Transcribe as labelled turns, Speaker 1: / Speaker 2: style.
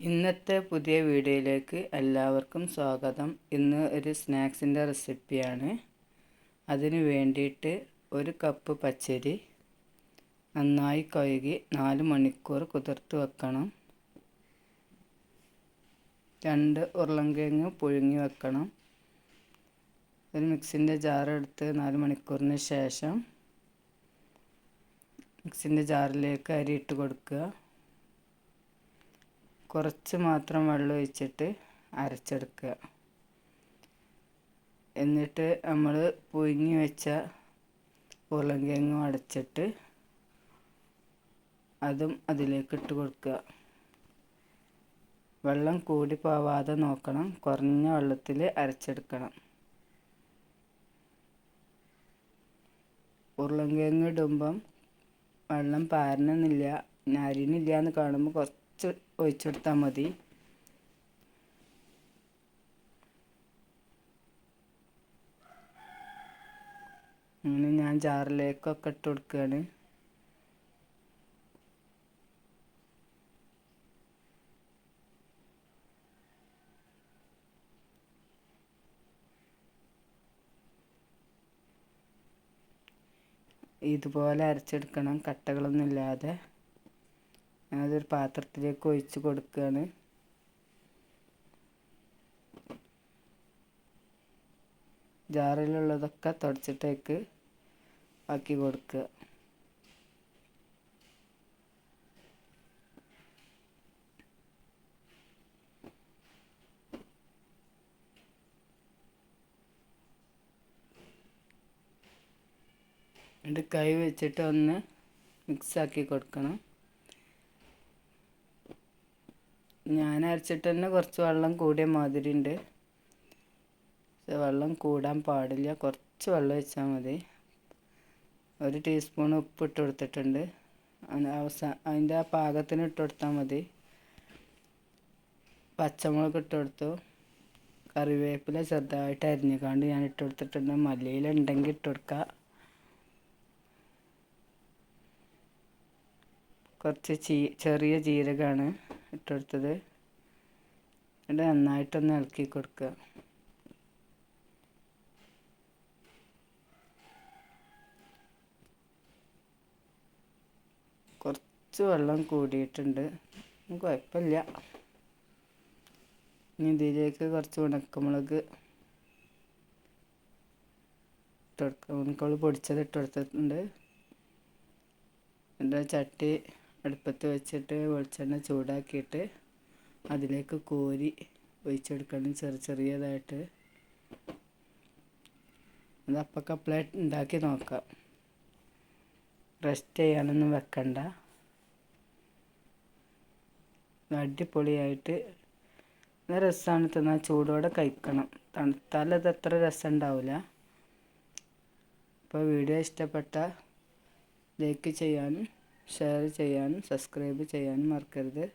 Speaker 1: ഇന്നത്തെ പുതിയ വീഡിയോയിലേക്ക് എല്ലാവർക്കും സ്വാഗതം. ഇന്ന് ഒരു സ്നാക്സിന്റെ റെസിപ്പിയാണ്. അതിന് വേണ്ടിയിട്ട് ഒരു കപ്പ് പച്ചരി നന്നായി കഴുകി നാല് മണിക്കൂർ കുതിർത്ത് വെക്കണം. രണ്ട് ഉരുളൻകിഴങ്ങ് പുഴുങ്ങി വെക്കണം. ഒരു മിക്സിന്റെ ജാറെടുത്ത് നാല് മണിക്കൂറിന് ശേഷം മിക്സിന്റെ ജാറിലേക്ക് അരി ഇട്ട് കൊടുക്കുക. കുറച്ച് മാത്രം വെള്ളം ഒഴിച്ചിട്ട് അരച്ചെടുക്കുക. എന്നിട്ട് നമ്മൾ പുഴുങ്ങി വെച്ച ഉരുളൻകിഴങ്ങും അടച്ചിട്ട് അതും അതിലേക്ക് ഇട്ട് കൊടുക്കുക. വെള്ളം കൂടി പോവാതെ നോക്കണം. കുറഞ്ഞ വെള്ളത്തിൽ അരച്ചെടുക്കണം. ഉരുളങ്കിഴങ്ങ് ഇടുമ്പം വെള്ളം പാരണമെന്നില്ല അരിനില്ല എന്ന് കാണുമ്പോൾ കുറച്ച് കുറച്ച് ഒഴിച്ചെടുത്താൽ മതി. അങ്ങനെ ഞാൻ ജാറിലേക്കൊക്കെ ഇട്ട് കൊടുക്കുകയാണ് ഇതുപോലെ അരച്ചെടുക്കണം. കട്ടകളൊന്നും ഇല്ലാതെ. ഞാനതൊരു പാത്രത്തിലേക്ക് ഒഴിച്ച് കൊടുക്കുകയാണ് ജാറിലുള്ളതൊക്കെ തുടച്ചിട്ടേക്ക് ആക്കി കൊടുക്കുക. എന്നിട്ട് കൈ വെച്ചിട്ട് ഒന്ന് മിക്സാക്കി കൊടുക്കണം. ഞാൻ അരച്ചിട്ട് തന്നെ കുറച്ച് വെള്ളം കൂടിയ മാതിരി ഉണ്ട് വെള്ളം കൂടാൻ പാടില്ല. കുറച്ച് വെള്ളം ഒഴിച്ചാൽ മതി. ഒരു ടീസ്പൂൺ ഉപ്പ് ഇട്ട് കൊടുത്തിട്ടുണ്ട്. അവസാന അതിന്റെ ആ പാകത്തിന് ഇട്ട് കൊടുത്താൽ മതി. പച്ചമുളക് ഇട്ട് കൊടുത്തു. കറിവേപ്പില ചെറുതായിട്ട് അരിഞ്ഞുകാണ്ട് ഞാൻ ഇട്ട് കൊടുത്തിട്ടുണ്ട്. മല്ലിയില ഉണ്ടെങ്കിൽ ഇട്ട് കൊടുക്കുക കുറച്ച് ചീ ചെറിയ ജീരകമാണ് ഇട്ടെടുത്തത്. ഇവിടെ നന്നായിട്ടൊന്ന് ഇളക്കി കൊടുക്കുക. കുറച്ച് വെള്ളം കൂടിയിട്ടുണ്ട്. കുഴപ്പമില്ല. ഇനി ഇതിലേക്ക് കുറച്ച് ഉണക്കമുളക് ഇട്ടെടുക്കുക ഉണക്കമുളക് പൊടിച്ചത് ഇട്ടെടുത്തിട്ടുണ്ട് എന്റെ ചട്ടി അടുപ്പത്ത് വെച്ചിട്ട് വെളിച്ചെണ്ണ ചൂടാക്കിയിട്ട് അതിലേക്ക് കോരി ഒഴിച്ചെടുക്കണം ചെറിയ ചെറിയതായിട്ട്. അത് അപ്പക്കപ്പളെ ഉണ്ടാക്കി നോക്കാം. റെസ്റ്റ് ചെയ്യാനൊന്നും വെക്കണ്ട. അടിപൊളിയായിട്ട് നല്ല രസമാണ് തിന്നാൽ ചൂടോടെ കഴിക്കണം. തണുത്താൽ അത് അത്ര രസം ഉണ്ടാവില്ല അപ്പോൾ വീഡിയോ ഇഷ്ടപ്പെട്ട ലൈക്ക് ചെയ്യാനും ഷെയർ ചെയ്യാനും സബ്സ്ക്രൈബ് ചെയ്യാനും മറക്കരുത്.